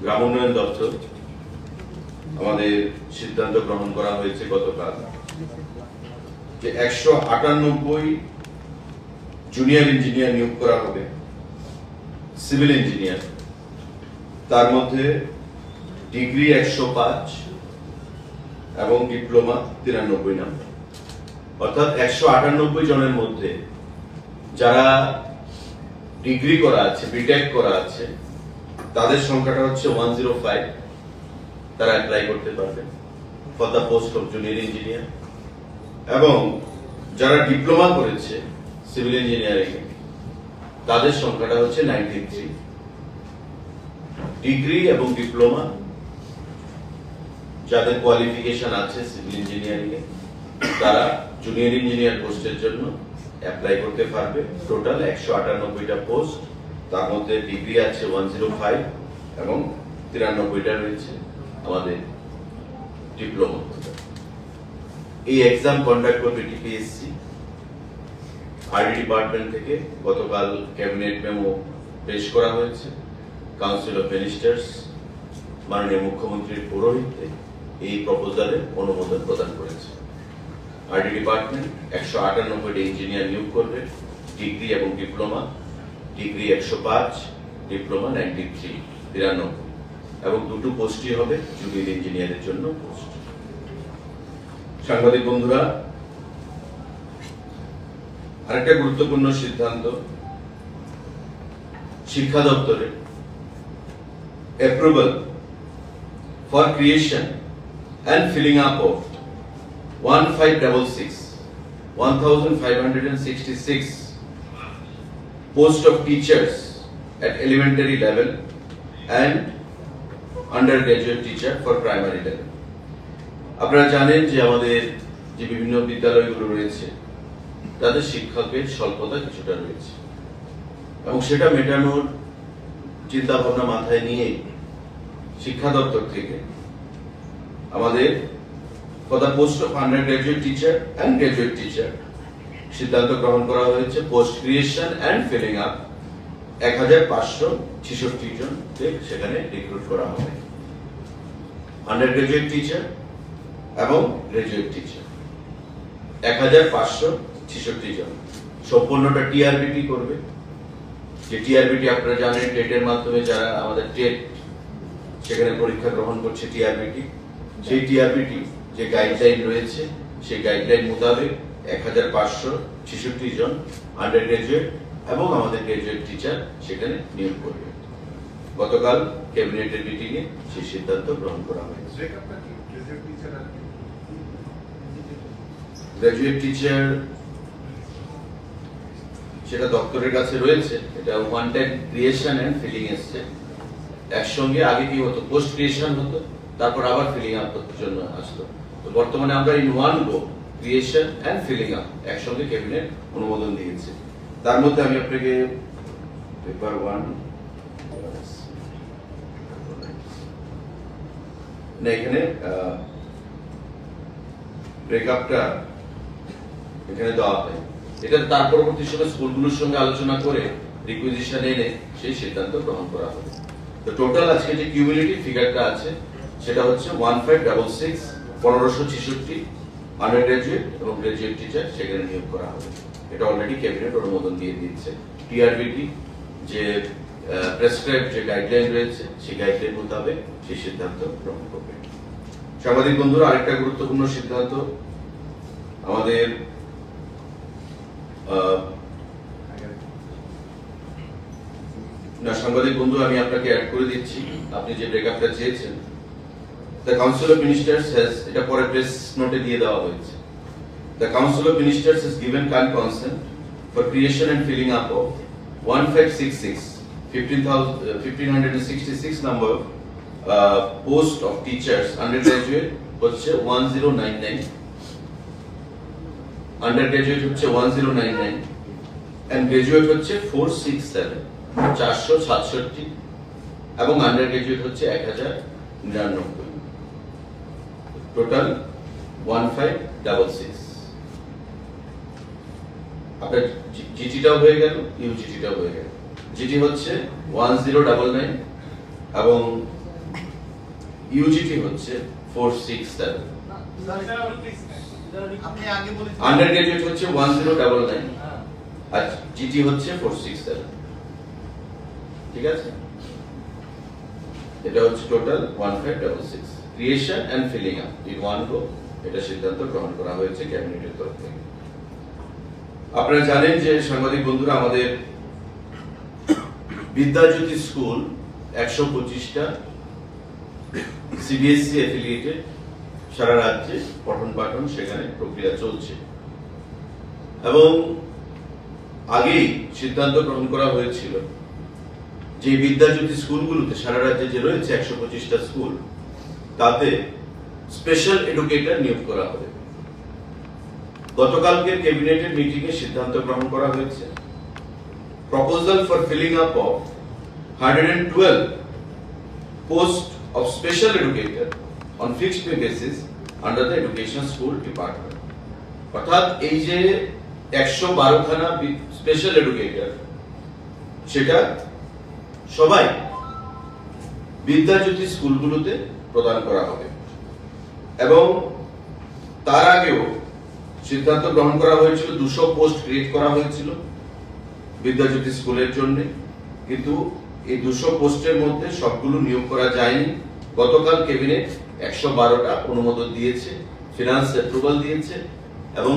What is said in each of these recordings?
গ্রাম উন্নয়ন দপ্তর আমাদের সিদ্ধান্ত গ্রহণ করা হয়েছে গতকাল যে একশো আটানব্বই জুনিয়র ইঞ্জিনিয়ার নিয়োগ করা হবে সিভিল ইঞ্জিনিয়ার তার মধ্যে ডিগ্রি একশো পাঁচ এবং ডিপ্লোমা তিরানব্বই নাম্বার অর্থাৎ একশো আটানব্বই জনের মধ্যে যারা ডিগ্রি করা আছে বিটেক করা আছে তাদের সংখ্যাটা হচ্ছে ওয়ান জিরো ফাইভ তারা অ্যাপ্লাই করতে পারবে। For the post of junior engineer এবং যারা ডিপ্লোমা করেছে সিভিল ইঞ্জিনিয়ারিং তাদের সংখ্যাটা হচ্ছে নাইনটি থ্রি ডিগ্রি এবং ডিপ্লোমা যাদের কোয়ালিফিকেশন আছে সিভিল ইঞ্জিনিয়ারিং তারা জুনিয়র ইঞ্জিনিয়ার পোস্টের জন্য অ্যাপ্লাই করতে পারবে। টোটাল একশো আটানব্বইটা পোস্ট তার মধ্যে ডিগ্রি আছে ওয়ান জিরো ফাইভ এবং তিরানব্বইটা রয়েছে আমাদের ডিপ্লোমা এই এক্সাম কন্ডাক্ট করবে টিপিএসসি আরডি ডিপার্টমেন্ট থেকে গতকাল ক্যাবিনেট মেমো পেশ করা হয়েছে। কাউন্সিল অফ মিনিস্টার্স মাননীয় মুখ্যমন্ত্রীর পৌরোহিত্যে এই প্রপোজালে অনুমোদন প্রদান করেছে। আরডি ডিপার্টমেন্ট একশো আটানব্বইটি ইঞ্জিনিয়ার নিয়োগ করবে ডিগ্রি এবং ডিপ্লোমা ডিগ্রি একশো পাঁচ, ডিপ্লোমা নাইনটি থ্রি, তিরানব্বই। এবং দুটো পোস্টই হবে জুনিয়র ইঞ্জিনিয়ারের জন্য পোস্ট। সাংবাদিক বন্ধুরা, আরেকটা গুরুত্বপূর্ণ সিদ্ধান্ত, শিক্ষা দপ্তরে approval for creation and filling up of one five double six one thousand five hundred sixty six post of teachers at elementary level and undergraduate teacher for primary level. আপনারা জানেন যে আমাদের যে বিভিন্ন বিদ্যালয়গুলো রয়েছে, তাদের শিক্ষকের স্বল্পতা কিছুটা রয়েছে এবং সেটা মেটানোর চিন্তা ভাবনা মাথায় নিয়ে শিক্ষা দপ্তর থেকে আমাদের the post of undergraduate teacher and graduate teacher সিদ্ধান্ত গ্রহণ করা হয়েছে post creation and filling up এক হাজার পাঁচশো ছেষট্টি জন সেখানে রিক্রুট করা হবে। আন্ডার গ্রাজুয়েট টিচার এবং গ্রাজুয়েট টিচার এক হাজার পাঁচশো ছেষট্টি জন। সম্পূর্ণটা টিআরবিটি করবে। যে টিআরবিটি আপনারা জানেন টেটের মাধ্যমে যারা আমাদের টেট সেখানে পরীক্ষা গ্রহণ করছে টিআরবিটি সেই টিআরবিটি যে গাইডলাইন রয়েছে, সেই গাইডলাইন মোতাবেক এক হাজার পাঁচশো ছেষট্টি জন আন্ডার গ্রাজুয়েট এবং আমাদের গ্রাজুয়েট টিচার সেখানে নিয়োগ করবে। গতকাল ক্যাবিনেটের মিটিং এ সেই সিদ্ধান্ত গ্রহণ করা হয়েছে। গ্রাজুয়েট টিচার সেটা দপ্তরের কাছে রয়েছে। এটা one time creation and filling এসছে। একসঙ্গে আগে কি হতো? পোস্ট ক্রিয়েশন হতো। তারপর আবার ফিলিং আপ জন্য আসতো তো বর্তমানে আমরা in one go creation and filling up একসঙ্গে ক্যাবিনেট অনুমোদন দিয়েছে। তার মধ্যে আমি আপনাকে পেপার ওয়ান এখানে ব্রেকআপটা এখানে দেওয়া হয়। এটা তার পরবর্তী সময় স্কুলগুলোর সঙ্গে আলোচনা করে রিকুইজিশন এনে সেই সিদ্ধান্ত গ্রহণ করা হবে। তো টোটাল আজকে যে কিউমিলিটি ফিগারটা আছে, সেটা হচ্ছে ওয়ান ফাইভ ডাবল সিক্স পনেরোশো ছেষট্টি আন্ডার এবং গ্রাজুয়েট টিচার সেখানে নিয়োগ করা হবে। এটা অলরেডি ক্যাবিনেট অনুমোদন দিয়ে দিয়েছে। টিআরবিটি যে প্রেসক্রাইব যে গাইডলাইন রয়েছে, সেই গাইডলাইন মোতাবেক সেই সিদ্ধান্ত গ্রহণ করবে। সাংবাদিক বন্ধুরা, আরেকটা গুরুত্বপূর্ণ সিদ্ধান্ত, আমাদের না, সাংবাদিক বন্ধু, আমি আপনাকে অ্যাড করে দিচ্ছি। আপনি যে ব্রেকআপটা চেয়েছেন the council of ministers has এটা পরে প্রেস নোটে দিয়ে দেওয়া হয়েছে। The council of ministers has given kind consent for creation and filling up of 1566 15,000 uh, 1566 number uh, post of teachers undergraduate হচ্ছে 1099 আন্ডারগ্রাজুয়েট হচ্ছে 1099 এন্ড গ্রাজুয়েট হচ্ছে 467 চারশো সাতষট্টি। এবং আন্ডার গ্রাজুয়েট হচ্ছে এক হাজার নিরানব্বই। Total one five double six আপনার জিটিটাও হয়ে গেল ইউজিটিটাও হয়ে গেল। জিটি হচ্ছে ওয়ান জিরো ডাবল নাইন এবং ইউজিটি হচ্ছে four six seven undergraduate হচ্ছে ওয়ান জিরো ডাবল নাইন। আর জিটি হচ্ছে ফোর সিক্স সেভেন ঠিক আছে? এটা হচ্ছে total one five double six creation and filling up in one go এটা সিদ্ধান্ত গ্রহণ করা হয়েছে ক্যাবিনেটের তরফ থেকে। আপনারা জানেন যে সাংবাদিক বন্ধুরা, আমাদের বিদ্যাজ্যোতি স্কুল একশো পঁচিশটা সিবিএসসি অ্যাফিলিয়েটেড সারা রাজ্যে পঠন পাঠন সেখানে প্রক্রিয়া চলছে। এবং আগেই সিদ্ধান্ত গ্রহণ করা হয়েছিল যে বিদ্যাজ্যোতি স্কুলগুলোতে সারা রাজ্যে যে রয়েছে একশো পঁচিশটা স্কুল তাতে স্পেশাল এডুকেটর নিয়োগ করা হবে। গতকালকের ক্যাবিনেটের মিটিং এ সিদ্ধান্ত গ্রহণ করা হয়েছে। Proposal for filling up of hundred and twelve post of special educator on fixed pay basis under the education school department অর্থাৎ এই যে একশো বারোখানা স্পেশাল এডুকেটর সেটা সবাই বিদ্যাজ্যোতি স্কুলগুলোতে প্রদান করা হবে। এবং তার আগেও সিদ্ধান্ত গ্রহণ করা হয়েছিল, দুশো পোস্ট ক্রিয়েট করা হয়েছিল বিদ্যাজ্যোতি স্কুলের জন্য। কিন্তু এই দুশো পোস্টের মধ্যে সবগুলো নিয়োগ করা যায়নি। গতকাল ক্যাবিনেট একশো বারোটা অনুমোদন দিয়েছে, ফিনান্স অ্যাপ্রুভাল দিয়েছে, এবং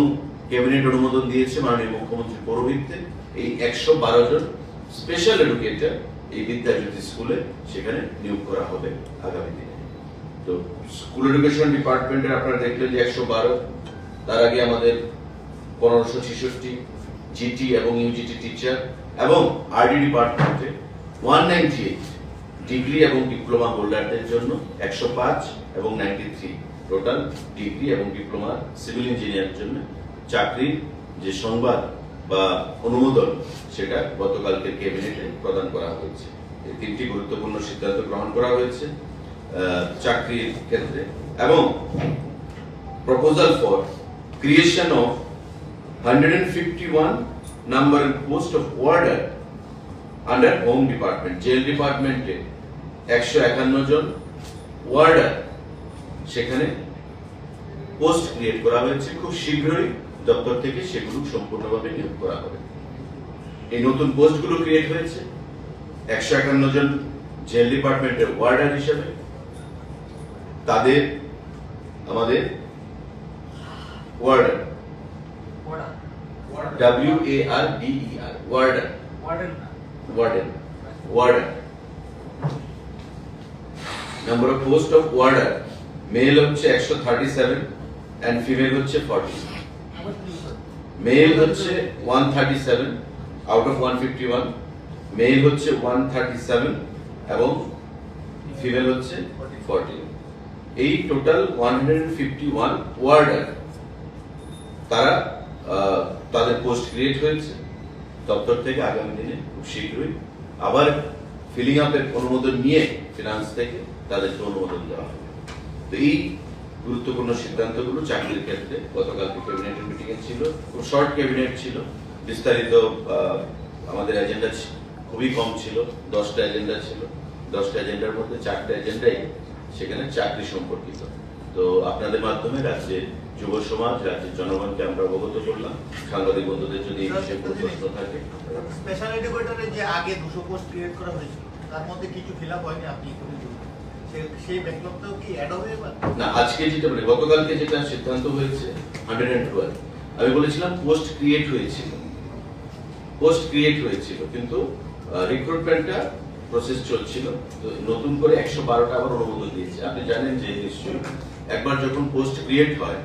ক্যাবিনেট অনুমোদন দিয়েছে মাননীয় মুখ্যমন্ত্রী পৌরোহিত্যে। এই একশো বারো জন স্পেশাল এডুকেটর এই বিদ্যাজ্যোতি স্কুলে সেখানে নিয়োগ করা হবে আগামী দিনে। তো স্কুল এডুকেশন ডিপার্টমেন্টের আপনারা দেখলেন যে একশো বারো, তার আগে আমাদের পনেরোশো ছেষট্টি জিটি এবং ইউজিটি টিচার এবং আরডি ডিপার্টমেন্টে ওয়ান নাইনটি এইট ডিগ্রি এবং ডিপ্লোমা হোল্ডারদের জন্য একশো পাঁচ এবং নাইনটি থ্রি টোটাল ডিগ্রি এবং ডিপ্লোমা সিভিল ইঞ্জিনিয়ারের জন্য চাকরির যে সংবাদ বা অনুমোদন, সেটা গতকালকে ক্যাবিনেটে প্রদান করা হয়েছে। এই তিনটি গুরুত্বপূর্ণ সিদ্ধান্ত গ্রহণ করা হয়েছে। চাকরির ক্ষেত্রে এবং proposal for creation of 151 number and post of order under home department, jail department এ একশো একান্ন জন ওয়ার্ডার সেখানে পোস্ট ক্রিয়েট করা হয়েছে। খুব শীঘ্রই দপ্তর থেকে সেগুলো সম্পূর্ণভাবে নিয়োগ করা হবে। এই নতুন পোস্টগুলো ক্রিয়েট হয়েছে। একশো একান্ন জন জেল ডিপার্টমেন্টের ওয়ার্ডার হিসেবে। তাদের আমাদের warder. W A R D E R warder. Warden warder number of post of warder male হচ্ছে একশো থার্টি সেভেন অ্যান্ড ফিমেল হচ্ছে ফর্টি? মেল হচ্ছে one thirty seven out of one fifty one male হচ্ছে one thirty seven এবং female হচ্ছে forty এই total one warder তারা তাদের পোস্ট ক্রিয়েট হয়েছে। দপ্তর থেকে আগামী দিনে খুব শীঘ্রই আবার ফিলিং আপের অনুমোদন নিয়ে ফিনান্স থেকে তাদেরকে অনুমোদন দেওয়া হবে। তো এই গুরুত্বপূর্ণ সিদ্ধান্তগুলো চাকরির ক্ষেত্রে ক্যাবিনেটের মিটিং এ ছিল, খুব শর্ট ক্যাবিনেট ছিল। বিস্তারিত আমাদের এজেন্ডা খুবই কম ছিল, দশটা এজেন্ডা ছিল। দশটা এজেন্ডার মধ্যে চারটা এজেন্ডাই সেখানে চাকরি সম্পর্কিত। তো আপনাদের মাধ্যমে রাজ্যের যুব সমাজ রাজ্যের জনগণকে আমরা অবগত করলাম। সাংবাদিক বন্ধুদের যদি এই বিষয়ে কোনো প্রশ্ন থাকে। স্পেশাল এডুকেটরের যে আগে দুশো পোস্ট ক্রিয়েট করা হয়েছিল তার মধ্যে কিছু ফিল আপ হয়নি আপনি সেই ব্যাকলগটাও কি অ্যাড হবে না আজকে যেটা মানে গতকালকে যেটা সিদ্ধান্ত হয়েছে হান্ড্রেড অ্যান্ড টুয়েলভ আমি বলেছিলাম পোস্ট ক্রিয়েট হয়েছিল। পোস্ট ক্রিয়েট হয়েছিল কিন্তু রিক্রুটমেন্টটা প্রসেস চলছিল নতুন করে একশো বারোটা আবার অনুমোদন দিয়েছে। আপনি জানেন যে নিশ্চয়ই একবার যখন পোস্ট ক্রিয়েট হয়,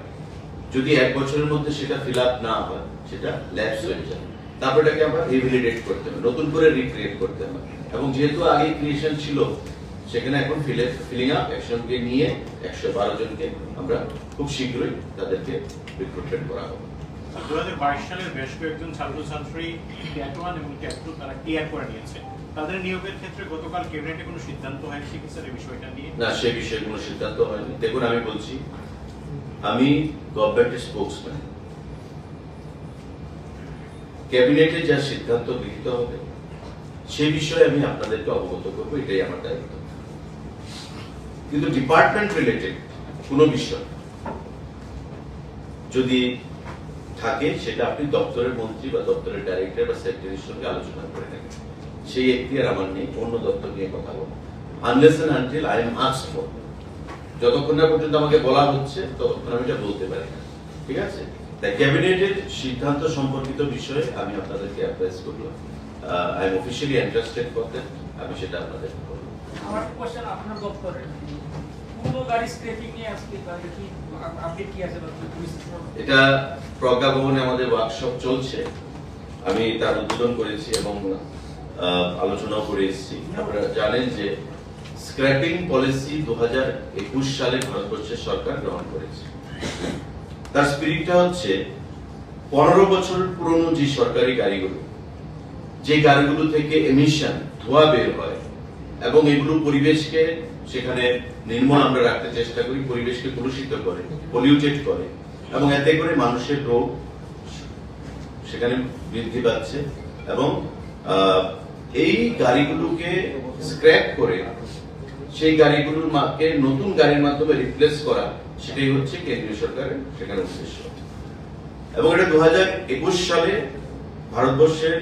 যদি এক বছরের মধ্যে সেটা ফিল আপ না হয়, সেটা ল্যাপস হয়ে যায়। তারপর এটাকে আমরা রিভ্যালিডেট করতে হবে, নতুন করে রিক্রিয়েট করতে হবে। এবং যেহেতু আগে ক্রিয়েশন ছিল, সেখানে এখন ফিলে ফিলিং আপ একশনকে নিয়ে একশো বারো জনকে আমরা খুব শীঘ্রই তাদেরকে রিক্রুটমেন্ট করা হবে। দু হাজার বাইশ সালের বেশ কয়েকজন ছাত্রছাত্রী ট্যাট ওয়ান এবং ট্যাট টু তারা ক্লিয়ার করে নিয়েছে। ক্যাবিনেটে সে বিষয়ে আমি যা সিদ্ধান্ত গৃহীত হবে, সে বিষয়ে আমি আপনাদেরকে অবগত করব, এটাই আমার দায়িত্ব। কিন্তু ডিপার্টমেন্ট রিলেটেড কোনো বিষয় যদি থাকে, সেটা আপনি দপ্তরের মন্ত্রী বা দপ্তরের ডাইরেক্টর বা সেক্রেটারির সঙ্গে আলোচনা করে নেবেন। সেই এখতিয়ার আমার নেই অন্য দপ্তর নিয়ে কথা বলব। Unless until I am ask for যতক্ষণ না পর্যন্ত আমাকে বলা হচ্ছে ততক্ষণ আমি এটা বলতে পারি না। ঠিক আছে? তাই ক্যাবিনেটের সিদ্ধান্ত সম্পর্কিত বিষয়ে আমি আপনাদেরকে অ্যাডভাইস করলাম। I am officially interested that আমি সেটা আপনাদের বলব। আমার কোশ্চেন আপনার দপ্তরে এটা প্রজ্ঞা ভবনে আমাদের ওয়ার্কশপ চলছে। আমি তার উদ্বোধন করেছি এবং আলোচনাও করে এসেছি। আপনারা জানেন যে স্ক্র্যাপিং পলিসি দুই হাজার একুশ সালে ভারতবর্ষের সরকার গ্রহণ করেছে। তার স্পিরিটটা হচ্ছে পনেরো বছর পুরনো যে সরকারি গাড়িগুলো, যে গাড়িগুলো থেকে এমিশন ধোঁয়া বের হয় এবং এগুলো পরিবেশকে সেখানে নির্মল আমরা রাখতে চেষ্টা করি, পরিবেশকে কলুষিত করে পলিউটেড করে এবং এতে করে মানুষের রোগ সেখানে বৃদ্ধি পাচ্ছে এবং এই গাড়িগুলোকে স্ক্র্যাপ করে, সেই গাড়িগুলোর মাকে নতুন গাড়ির মাধ্যমে রিপ্লেস করা, সেটাই হচ্ছে কেন্দ্রীয় সরকারের সেখানে উদ্দেশ্য। এবং এটা দু সালে ভারতবর্ষের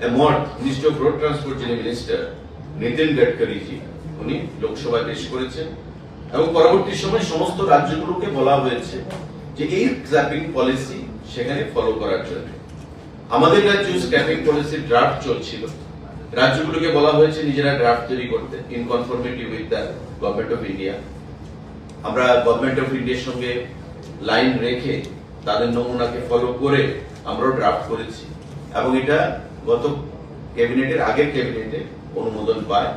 অ্যামর্ড মিনিস্টার অফ রোড ট্রান্সপোর্ট যিনি মিনিস্টার নীতিন গডকরিজি উনি লোকসভায় পেশ করেছেন। এবং পরবর্তী সময় সমস্ত রাজ্যগুলোকে বলা হয়েছে যে এই স্ক্র্যাপিং পলিসি সেখানে ফলো করার জন্য। আমাদের রাজ্য স্ক্র্যাপিং পলিসি ড্রাফট চলছিল, রাজ্যগুলোকে বলা হয়েছে নিজেরা ড্রাফট তৈরি করতে in conformity with the government of India আমরা গভর্নমেন্ট অফ ইন্ডিয়ার সঙ্গে লাইন রেখে তাদের নমুনাকে ফলো করে আমরাও ড্রাফট করেছি। এবং এটা গত ক্যাবিনেটের আগের ক্যাবিনেটে অনুমোদন পায়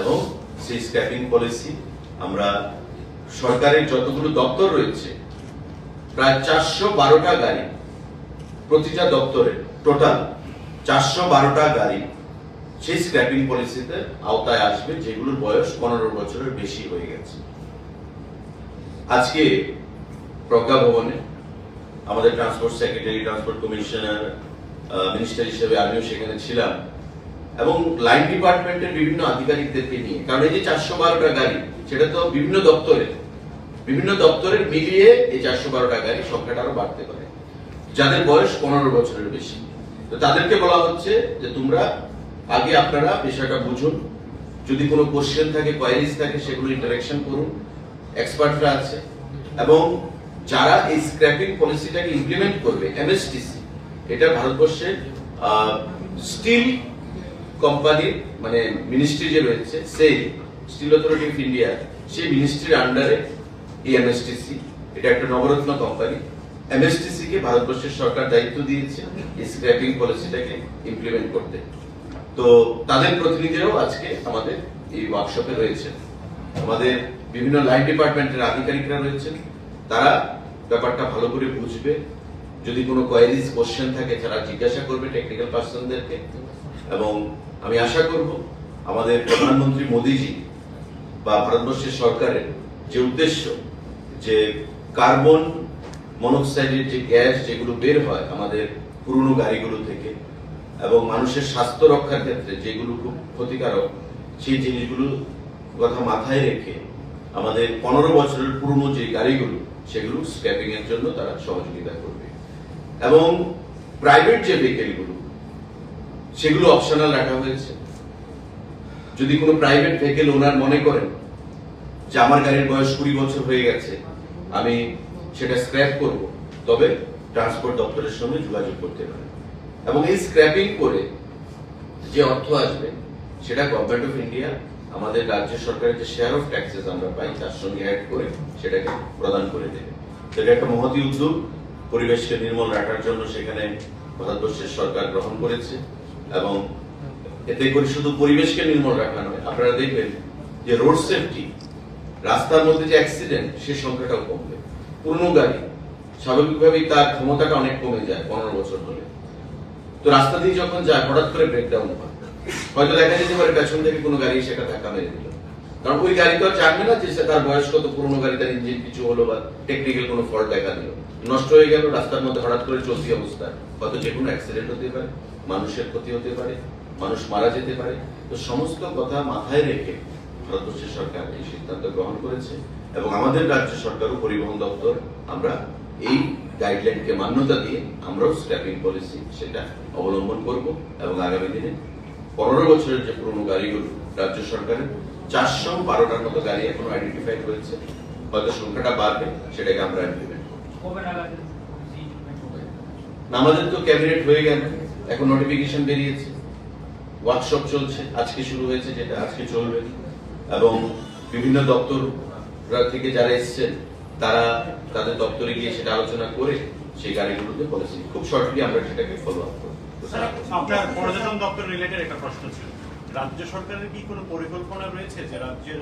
এবং সেই স্ক্র্যাপিং পলিসি আমরা সরকারের যতগুলো দপ্তর রয়েছে, প্রায় চারশো বারোটা গাড়ি প্রতিটা দপ্তরে টোটাল চারশো বারোটা গাড়ি সেই স্ক্র্যাপিং পলিসিতে আওতায় আসবে, যেগুলোর বয়স পনেরো বছরের বেশি হয়ে গেছে। আজকে প্রজ্ঞা ভবনে আমাদের transport secretary transport commissioner minister হিসেবে আমিও সেখানে ছিলাম এবং লাইন ডিপার্টমেন্টের বিভিন্ন আধিকারিকদেরকে নিয়ে, কারণ এই যে চারশো বারোটা গাড়ি, সেটা তো বিভিন্ন দপ্তরে, বিভিন্ন দপ্তরের মিলিয়ে এই চারশো বারোটা গাড়ি সংখ্যাটা আরও বাড়তে পারে, যাদের বয়স পনেরো বছরের বেশি। তো তাদেরকে বলা হচ্ছে যে তোমরা আগে আপনারা বিষয়টা বুঝুন। যদি কোনো কোশ্চেন থাকে কোয়ারিজ থাকে, সেগুলো ইন্টারাকশন করুন। এক্সপার্টরা আছে। এবং যারা এই স্ক্র্যাপিং পলিসিটাকে ইমপ্লিমেন্ট করবে এমএসটিসি এটা ভারতবর্ষের স্টিল কোম্পানির মানে মিনিস্ট্রি যে রয়েছে, সেই স্টিল অথরিটি অফ ইন্ডিয়া সেই মিনিস্ট্রির আন্ডারে এই এমএসটিসি এটা একটা নবরত্ন কোম্পানি এমএসটিসি কে ভারতবর্ষের সরকার দায়িত্ব দিয়েছে স্ক্র্যাপিং পলিসিটাকে ইমপ্লিমেন্ট করতে। তো তাদের প্রতিনিধিরাও আজকে আমাদের এই ওয়ার্কশপে রয়েছে আমাদের বিভিন্ন লাইন ডিপার্টমেন্টের আধিকারিকরা রয়েছেন। তারা ব্যাপারটা ভালো করে বুঝবে। যদি কোনো কোয়ারিজ কোশ্চেন থাকে, তারা জিজ্ঞাসা করবে টেকনিক্যাল পার্সনদেরকে এবং আমি আশা করব আমাদের প্রধানমন্ত্রী মোদীজি বা ভারতবর্ষের সরকারের যে উদ্দেশ্য, যে কার্বন মনোক্সাইডের যে গ্যাস যেগুলো বের হয় আমাদের পুরনো গাড়িগুলো থেকে এবং মানুষের স্বাস্থ্য রক্ষার ক্ষেত্রে যেগুলো খুব ক্ষতিকারক, সেই জিনিসগুলো কথা মাথায় রেখে আমাদের পনেরো বছরের পুরনো যে গাড়িগুলো, সেগুলো স্ক্র্যাপিং এর জন্য তারা সহযোগিতা করবে। এবং প্রাইভেট যে ভেহিকেলগুলো সেগুলো অপশনাল রাখা হয়েছে। যদি কোনো প্রাইভেট ভেহিকেল ওনার মনে করেন যে আমার গাড়ির বয়স কুড়ি বছর হয়ে গেছে, আমি সেটা স্ক্র্যাপ করব। তবে ট্রান্সপোর্ট দপ্তরের সঙ্গে যোগাযোগ করতে পারে। এবং এই স্ক্র্যাপিং করে যে অর্থ আসবে, সেটা গভর্নমেন্ট অফ ইন্ডিয়া আমাদের রাজ্য সরকারের যে শেয়ার অফ ট্যাক্সেস আমরা পাই, তার সঙ্গে অ্যাড করে সেটাকে প্রদান করে দেবে। এটা একটা মহতি উদ্যোগ। পরিবেশকে নির্মল রাখার জন্য সেখানে ভারতবর্ষের সরকার গ্রহণ করেছে এবং এতে করে শুধু পরিবেশকে নির্মল রাখা নয়, আপনারা দেখবেন যে রোড সেফটি রাস্তার মধ্যে যে অ্যাক্সিডেন্ট সে সংখ্যাটাও কমবে। পুরনো গাড়ি স্বাভাবিকভাবেই তার ক্ষমতাটা অনেক কমে যায়, পনেরো বছর হলে। তো রাস্তা দিয়ে যখন যায়, হঠাৎ করে ব্রেকডাউন হয়। হয়তো দেখা যেতে পারে পেছন থেকে কোনো গাড়ি সেটা ধাক্কা মেরে দিল। কারণ ওই গাড়ি তো আর জানবে না যে তার বয়স কত পুরনো গাড়ি তার ইঞ্জিন কিছু হলো বা টেকনিক্যাল কোনো ফল্ট দেখা দিল। নষ্ট হয়ে গেল, রাস্তার মধ্যে হঠাৎ করে চলতি অবস্থায় হয়তো যে কোনো অ্যাক্সিডেন্ট হতে পারে, মানুষের ক্ষতি হতে পারে, মানুষ মারা যেতে পারে। তো সমস্ত কথা মাথায় রেখে ভারতবর্ষের সরকার এই সিদ্ধান্ত গ্রহণ করেছে। এবং আমাদের রাজ্য সরকারও পরিবহন দপ্তর আমরা এই গাইডলাইনকে মান্যতা দিয়ে আমরাও স্ট্যাপিং পলিসি সেটা অবলম্বন করব এবং আগামী দিনে পনেরো বছরের যে পুরনো গাড়িগুলো রাজ্য সরকারের চারশো বারোটার মতো গাড়ি এখন আইডেন্টিফাইড হয়েছে। হয়তো সংখ্যাটা বাড়বে সেটাকে আমরা ইমপ্লিমেন্ট আমাদের তো ক্যাবিনেট হয়ে গেল এখন নোটিফিকেশন বেরিয়েছে। ওয়ার্কশপ চলছে আজকে শুরু হয়েছে যেটা আজকে চলবে। এবং বিভিন্ন দপ্তর থেকে যারা এসছেন, তারা তাদের দপ্তরে গিয়ে সেটা আলোচনা করে সেই গাড়িগুলোতে পলিসি খুব শর্টলি আমরা সেটাকে ফলো আপ করব। পর্যটন দপ্তর রিলেটেড একটা প্রশ্ন ছিল। রাজ্য সরকারের কি কোনো পরিকল্পনা রয়েছে যে রাজ্যের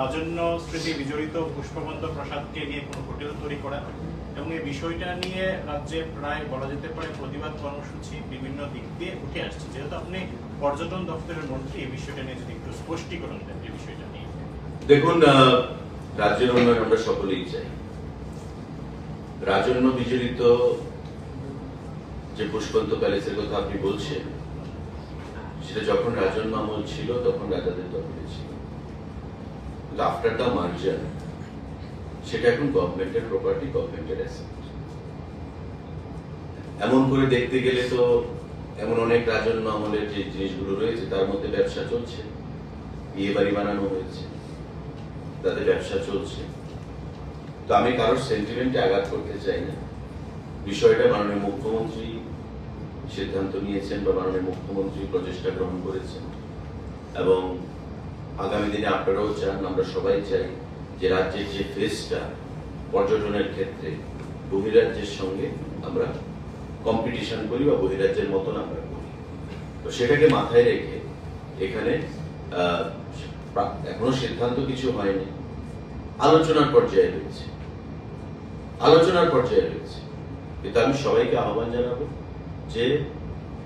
রাজন্য স্মৃতি বিজড়িত পুষ্পবন্ত প্রসাদকে নিয়ে কোনো হোটেল তৈরি করা? এবং এই বিষয়টা নিয়ে রাজ্যে প্রায় বলা যেতে পারে প্রতিবাদ কর্মসূচি বিভিন্ন দিক দিয়ে উঠে আসছে। যেহেতু আপনি পর্যটন দপ্তরের মন্ত্রী, এই বিষয়টা নিয়ে যদি একটু স্পষ্টীকরণ দেন এই বিষয়টা নিয়ে। দেখুন রাজ্যের উন্নয়ন আমরা সকলেই চাই। রাজন্য বিজড়িত যে পুষ্পন্ত প্যালেসের কথা আপনি বলছেন, সেটা যখন রাজন্য আমল ছিল, তখন রাজাদের দখলে ছিল। আফটার দ্য মার্জার সেটা এখন গভর্নমেন্টের প্রপার্টি গভর্নমেন্টের এমন করে দেখতে গেলে তো এমন অনেক রাজন্য আমলের যে জিনিসগুলো রয়েছে, তার মধ্যে ব্যবসা চলছে। বিয়ে বাড়ি বানানো হয়েছে। তাদের ব্যবসা চলছে। তো আমি কারোর সেন্টিমেন্টে আঘাত করতে চাই না। বিষয়টা মাননীয় মুখ্যমন্ত্রী সিদ্ধান্ত নিয়েছেন বা মাননীয় মুখ্যমন্ত্রী প্রচেষ্টা গ্রহণ করেছেন। এবং আগামী দিনে আপনারাও চান, আমরা সবাই চাই যে রাজ্যের যে ফেসটা পর্যটনের ক্ষেত্রে বহিরাজ্যের সঙ্গে আমরা কম্পিটিশন করি বা বহিরাজ্যের মতন আমরা করি। তো সেটাকে মাথায় রেখে এখানে এখনও সিদ্ধান্ত কিছু হয়নি। আলোচনার পর্যায়ে রয়েছে। আলোচনার পর্যায়ে রয়েছে। কিন্তু আমি সবাইকে আহ্বান জানাব যে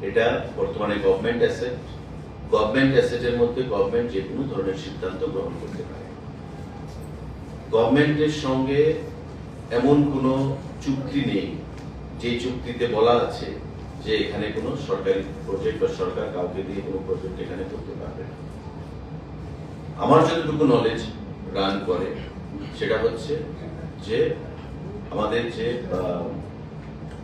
এটা বর্তমানে গভর্নমেন্ট অ্যাসেট গভর্নমেন্ট অ্যাসেটের মধ্যে গভর্নমেন্ট যে কোনো ধরনের সিদ্ধান্ত গ্রহণ করতে পারে। গভর্নমেন্টের সঙ্গে এমন কোনো চুক্তি নেই, যে চুক্তিতে বলা আছে যে এখানে কোনো সরকারি প্রজেক্ট বা সরকার কাউকে দিয়ে কোনো প্রজেক্ট এখানে করতে পারবে না। আমার যতটুকু নলেজ রান করে সেটা হচ্ছে যে আমাদের যে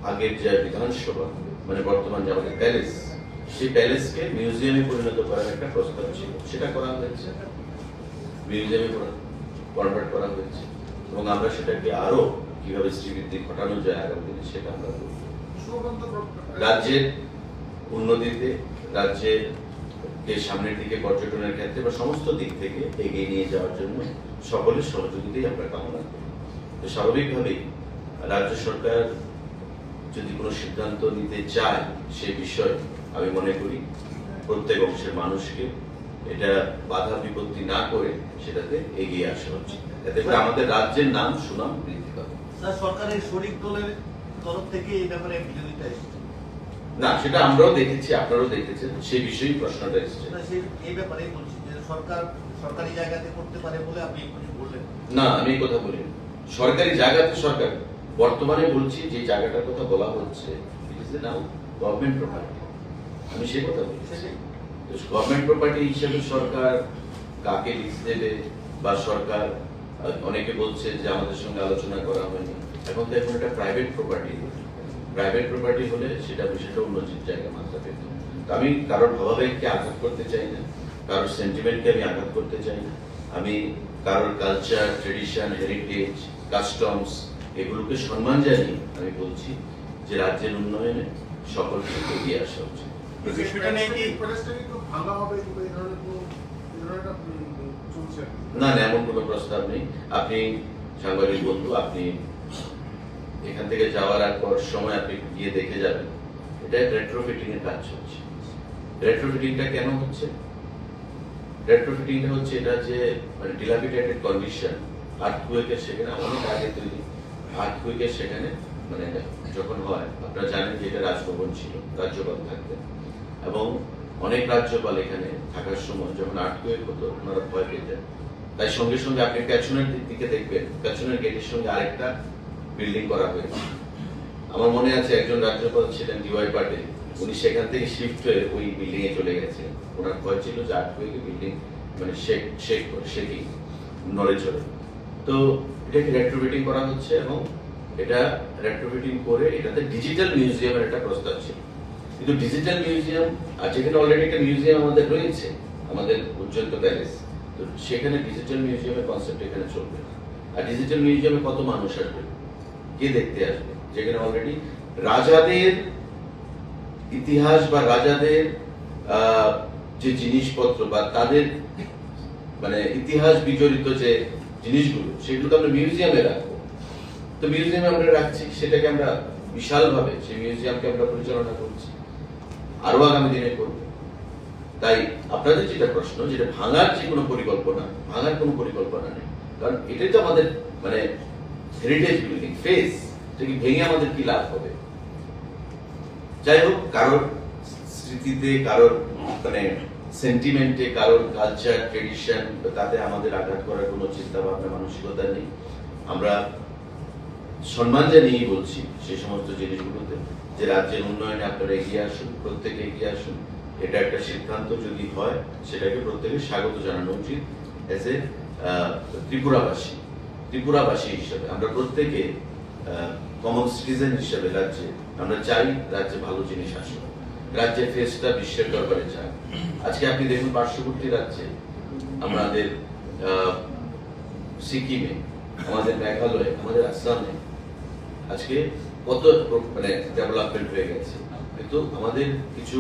আগের যে বিধানসভা মানে বর্তমান যে আমাদের প্যালেস সেই প্যালেসকে মিউজিয়ামে পরিণত করার একটা প্রস্তাব ছিল। সেটা করা হয়েছে। মিউজিয়ামে কনভার্ট করা হয়েছে। এবং আমরা সেটাকে আরও কীভাবে শ্রীবৃদ্ধি ঘটানো যায় আগামী দিনে সেটা আমরা রাজ্যের উন্নতিতে রাজ্যের সামনের দিকে পর্যটনের ক্ষেত্রে বা সমস্ত দিক থেকে এগিয়ে নিয়ে যাওয়ার জন্য সকলের সহযোগিতাই আমরা কামনা করি। তো স্বাভাবিকভাবেই রাজ্য সরকার যদি কোনো সিদ্ধান্ত নিতে চায় সে বিষয়ে আমি মনে করি প্রত্যেক অংশের মানুষকে এটা বাধা বিপত্তি না করে সেটাতে এগিয়ে আসা উচিত। এতে করে আমাদের রাজ্যের নাম সুনাম বৃদ্ধি পাবে। সরকারের শরিক দলের তরফ থেকে এই ব্যাপারে বিরোধিতা এসেছে। না সেটা আমরাও দেখেছি আপনারাও দেখেছেন সেই বিষয়েই প্রশ্নটা এসেছে। এই ব্যাপারেই বলছি যে সরকার সরকারি জায়গাতে করতে পারে বলে আপনি বললেন। না আমি এই কথা বলিনি। সরকারি জায়গাতে সরকার বর্তমানে বলছি যে জায়গাটার কথা বলা হচ্ছে নাও গভর্নমেন্ট প্রপার্টি আমি সে কথা বলছি। গভর্নমেন্ট প্রপার্টি হিসেবে সরকার কাকে লিজ দেবে বা সরকার অনেকে বলছে যে আমাদের সঙ্গে আলোচনা করা হয়নি। এখন তো এখন এটা প্রাইভেট প্রপার্টি প্রাইভেট প্রপার্টি হলে সেটা বিষয়টা অন্য জায়গা মাত্রা পেত তো আমি কারোর ভাবাবেগকে আঘাত করতে চাই না কারোর সেন্টিমেন্টকে আমি আঘাত করতে চাই না। আমি কারোর কালচার ট্রেডিশন হেরিটেজ কাস্টমস এগুলোকে সম্মান জানিয়ে আমি বলছি যে রাজ্যের উন্নয়নে সকলকে এগিয়ে আসা উচিত। না না এমন কোনো প্রস্তাব নেই। আপনি সাংবাদিক বন্ধু আপনি এখান থেকে যাওয়ার আর পর সময় আপনি গিয়ে দেখে যাবেন। এটা রেট্রোফিটিং এর কাজ চলছে। রেট্রোফিটিংটা কেন হচ্ছে? রেট্রোফিটিংটা হচ্ছে এটা যে মানে ডিলাপিটেটেড কন্ডিশন আর্থকুয়েকের সেখানে, অনেক আগে তৈরি আর্থকুয়েকের সেখানে মানে যখন হয়, আপনারা জানেন যে এটা রাজভবন ছিল, রাজ্যপাল থাকতেন। এবং অনেক রাজ্যপাল এখানে থাকার সময় যখন আর্থকুয়েক হতো, ওনারা ভয় পেতেন। তাই সঙ্গে সঙ্গে আপনি পেছনের দিক দেখবেন, পেছনের গেটের সঙ্গে আরেকটা বিল্ডিং করা হয়েছে। আমার মনে আছে একজন রাজ্যপাল ছিলেন ডিওয়াই পাটিল উনি সেখান থেকে শিফট হয়ে ওই বিল্ডিং এ চলে গেছে। ওনার ভয় ছিল যে আর্থকুয়েকে বিল্ডিং মানে শেক নড়ে চড়ে। তো এটাকে রেট্রোফিটিং করা হচ্ছে এবং এটা রেট্রোফিটিং করে এটাতে ডিজিটাল মিউজিয়ামের একটা প্রস্তাব ছিল। কিন্তু ডিজিটাল মিউজিয়াম আর যেখানে অলরেডি একটা মিউজিয়াম আমাদের রয়েছে, আমাদের উজ্জ্বলত প্যালেস তো সেখানে ডিজিটাল মিউজিয়ামের কনসেপ্ট এখানে চলবে। আর ডিজিটাল মিউজিয়ামে কত মানুষ আসবে? কে দেখতে আসবে। যেখানে অলরেডি রাজাদের ইতিহাস বা রাজাদের যে জিনিসপত্র বা তাদের মানে ইতিহাস বিজড়িত যে জিনিসগুলো সেগুলো তো আমরা মিউজিয়ামে রাখব। তো মিউজিয়ামে আমরা রাখছি, সেটাকে আমরা বিশালভাবে সেই মিউজিয়ামকে আমরা পরিচালনা করছি। আরও আগামী দিনে করব। তাই আপনাদের যেটা প্রশ্ন, যেটা ভাঙার যে কোনো পরিকল্পনা, ভাঙার কোনো পরিকল্পনা নেই। কারণ এটাই তো আমাদের মানে হেরিটেজ বিল্ডিং ফেস কি ভেঙে আমাদের কি লাভ হবে? যাই হোক, কারোর স্মৃতিতে, কারোর মানে সেন্টিমেন্টে কারোর কালচার ট্রেডিশন তাতে আমাদের আঘাত করার কোনো চিন্তা ভাবনা মানসিকতা নেই। আমরা সম্মান জানিয়েই বলছি সেই সমস্ত জিনিসগুলোতে যে রাজ্যের উন্নয়নে আপনারা এগিয়ে আসুন, প্রত্যেকে এগিয়ে আসুন। এটা একটা সিদ্ধান্ত যদি হয়, সেটাকে প্রত্যেকে স্বাগত জানানো উচিত এজ এ ত্রিপুরাবাসী। ত্রিপুরাবাসী হিসেবে, আমরা প্রত্যেকে কমন সিটিজেন হিসেবে রাজ্যে, আমরা চাই রাজ্যে ভালো জিনিস আসুক। রাজ্যের ফেসটা বিশ্বের দরবারে চাই। আজকে আপনি দেখুন পার্শ্ববর্তী রাজ্যে, আমাদের সিকিমে, আমাদের মেঘালয়ে, আমাদের আসামে, আজকে কত মানে ডেভেলপমেন্ট হয়ে গেছে। কিন্তু আমাদের কিছু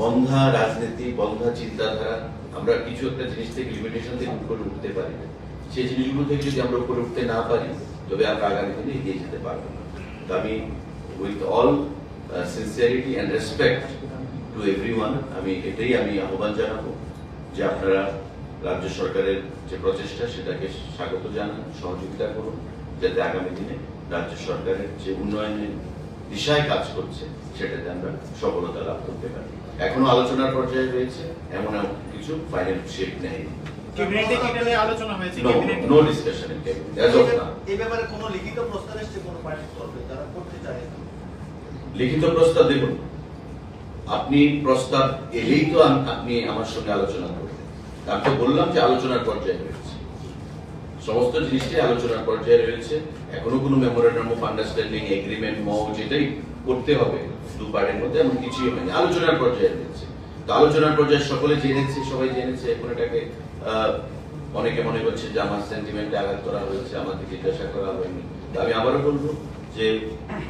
বন্ধা রাজনীতি, বন্ধা চিন্তাধারা, আমরা কিছু একটা জিনিস থেকে লিমিটেশন থেকে উপরে উঠতে পারি না সেই জিনিসগুলো থেকে যদি আমরা উপরে উঠতে না পারি, তবে আমরা আগামী দিনে এগিয়ে যেতে পারব না। তো আমি with all sincerity and respect to everyone আমি এটাই আমি আহ্বান জানাব যে আপনারা রাজ্য সরকারের যে প্রচেষ্টা, সেটাকে স্বাগত জানান, সহযোগিতা করুন, যাতে আগামী দিনে রাজ্য সরকারের যে উন্নয়নের দিশায় কাজ করছে, সেটাতে আমরা সফলতা লাভ করতে পারি। এখনও আলোচনার পর্যায়ে রয়েছে, এমন কিছু ফাইনাল শেপ নেই। ক্যাবিনেটে কি নিয়ে আলোচনা হয়েছে? ক্যাবিনেটে no discussion in cabinet as of now এই ব্যাপারে কোনো লিখিত প্রস্তাব এসছে কোনো পার্টি তরফে যারা করতে চায়? লিখিত প্রস্তাব দেখুন আপনি প্রস্তাব এলেই তো আপনি আমার সঙ্গে আলোচনা করবেন। আমি তো বললাম যে আলোচনার পর্যায়ে রয়েছে। সমস্ত জিনিসটাই আলোচনার পর্যায়ে রয়েছে। এখনও কোনো মেমোরেন্ডাম অফ আন্ডারস্ট্যান্ডিং এগ্রিমেন্ট ম যেটাই করতে হবে দু পার্টির মধ্যে এমন কিছুই হয়নি। আলোচনার পর্যায়ে রয়েছে। তো আলোচনার পর্যায়ে সকলে জেনেছে সবাই জেনেছে এখন এটাকে অনেকে মনে করছে যে আমার সেন্টিমেন্টে আঘাত করা হয়েছে আমাকে জিজ্ঞাসা করা হয়নি। আমি আবারও বলব যে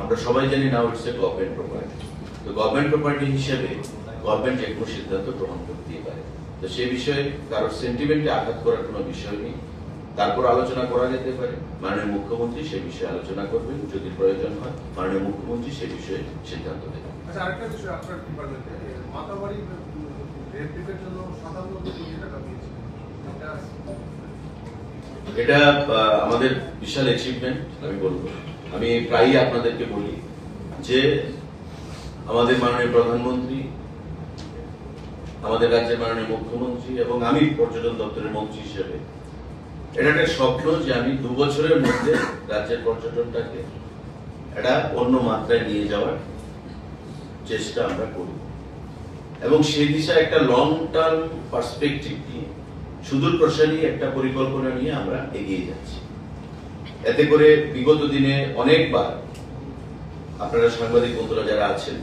আমরা সবাই জানি না এ গভর্নমেন্ট প্রপার্টি তো গভর্নমেন্ট প্রপার্টি হিসেবে গভর্নমেন্ট যে কোনো সিদ্ধান্ত গ্রহণ করতেই পারে। তো সে বিষয়ে কারোর সেন্টিমেন্টে আঘাত করার কোনো বিষয় নেই। তারপর আলোচনা করা যেতে পারে। মাননীয় মুখ্যমন্ত্রী সে বিষয়ে আলোচনা করবেন, যদি প্রয়োজন হয় মাননীয় মুখ্যমন্ত্রী সে বিষয়ে সিদ্ধান্ত দেবেন। আচ্ছা আরেকটা বিষয় আপনার জন্য টাকা এটা এটা আমাদের বিশাল অ্যাচিভমেন্ট আমি বলব। আমি প্রায়ই আপনাদেরকে বলি যে, আমাদের মাননীয় প্রধানমন্ত্রী, আমাদের রাজ্যের মাননীয় মুখ্যমন্ত্রী এবং আমি পর্যটন দপ্তরের মন্ত্রী হিসেবে, এটা একটা স্বপ্ন যে আমি দু বছরের মধ্যে রাজ্যের পর্যটনটাকে একটা অন্য মাত্রায় নিয়ে যাওয়ার চেষ্টা আমরা করব এবং সেই দিশায় একটা লং টার্ম পার্সপেক্টিভ নিয়ে সুদূর প্রসারী একটা পরিকল্পনা নিয়ে আমরা এগিয়ে যাচ্ছি। এতে করে বিগত দিনে অনেকবার আপনারা সাংবাদিক বন্ধুরা যারা আছেন,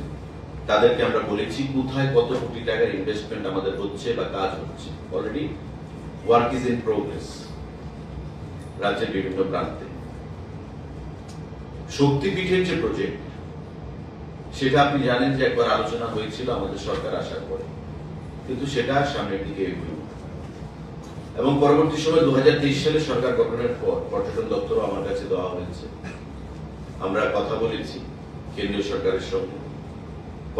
তাদেরকে আমরা বলেছি কোথায় কত কোটি টাকার ইনভেস্টমেন্ট আমাদের হচ্ছে বা কাজ হচ্ছে। Already work is in progress রাজ্যের বিভিন্ন প্রান্তে। শক্তিপীঠের যে প্রজেক্ট সেটা আপনি জানেন যে একবার আলোচনা হয়েছিল আমাদের সরকার আসার পরে। কিন্তু সেটা সামনের দিকে এগোয়। এবং পরবর্তী সময় দু হাজার তেইশ সালে সরকার গঠনের পর পর্যটন দপ্তরও আমার কাছে দেওয়া হয়েছে। আমরা কথা বলেছি কেন্দ্রীয় সরকারের সঙ্গে।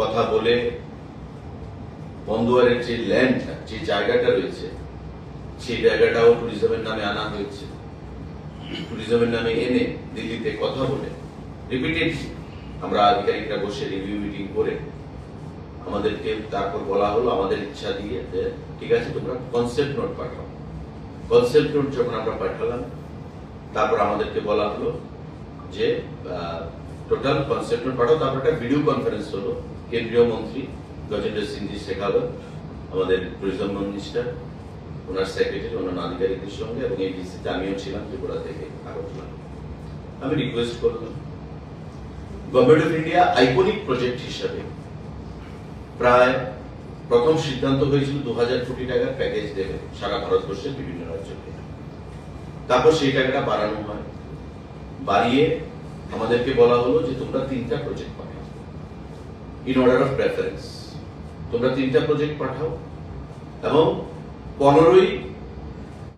কথা বলে বন্দুয়ারের যে ল্যান্ডটা যে জায়গাটা রয়েছে, সেই জায়গাটাও ট্যুরিজমের নামে আনা হয়েছে। ট্যুরিজমের নামে এনে দিল্লিতে কথা বলে রিপিটেড আমরা আধিকারিকরা বসে রিভিউ মিটিং করে আমাদেরকে তারপর বলা হলো, আমাদের ইচ্ছা দিয়ে ঠিক আছে, তোমরা কনসেপ্ট নোট পাঠাও। কনসেপ্ট নোট যখন আমরা পাঠালাম, তারপর আমাদেরকে বলা হলো যে টোটাল কনসেপ্ট নোট পাঠাও, তারপর একটা ভিডিও কনফারেন্স হলো। কেন্দ্রীয় মন্ত্রী গজেন্দ্র সিং জি শেখাওয়াত আমাদের টুরিজম মিনিস্টার ওনার সেক্রেটারি অন্যান্য আধিকারিকদের সঙ্গে, এবং এই ভিসিতে আমিও ছিলাম ত্রিপুরা থেকে আগরতলা আমি রিকোয়েস্ট করলাম government of India iconic project হিসাবে প্রায় প্রথম সিদ্ধান্ত হয়েছিল দু হাজার কোটি টাকার প্যাকেজ দেবে। সারা ভারতবর্ষের বিভিন্ন তারপর সেই টাকাটা বাড়ানো হয়। বাড়িয়ে আমাদেরকে বলা হলো যে, তোমরা তিনটা প্রজেক্ট পাঠাও। ইন অর্ডার অফ প্রেফারেন্স তোমরা তিনটা প্রজেক্ট পাঠাও এবং পনেরোই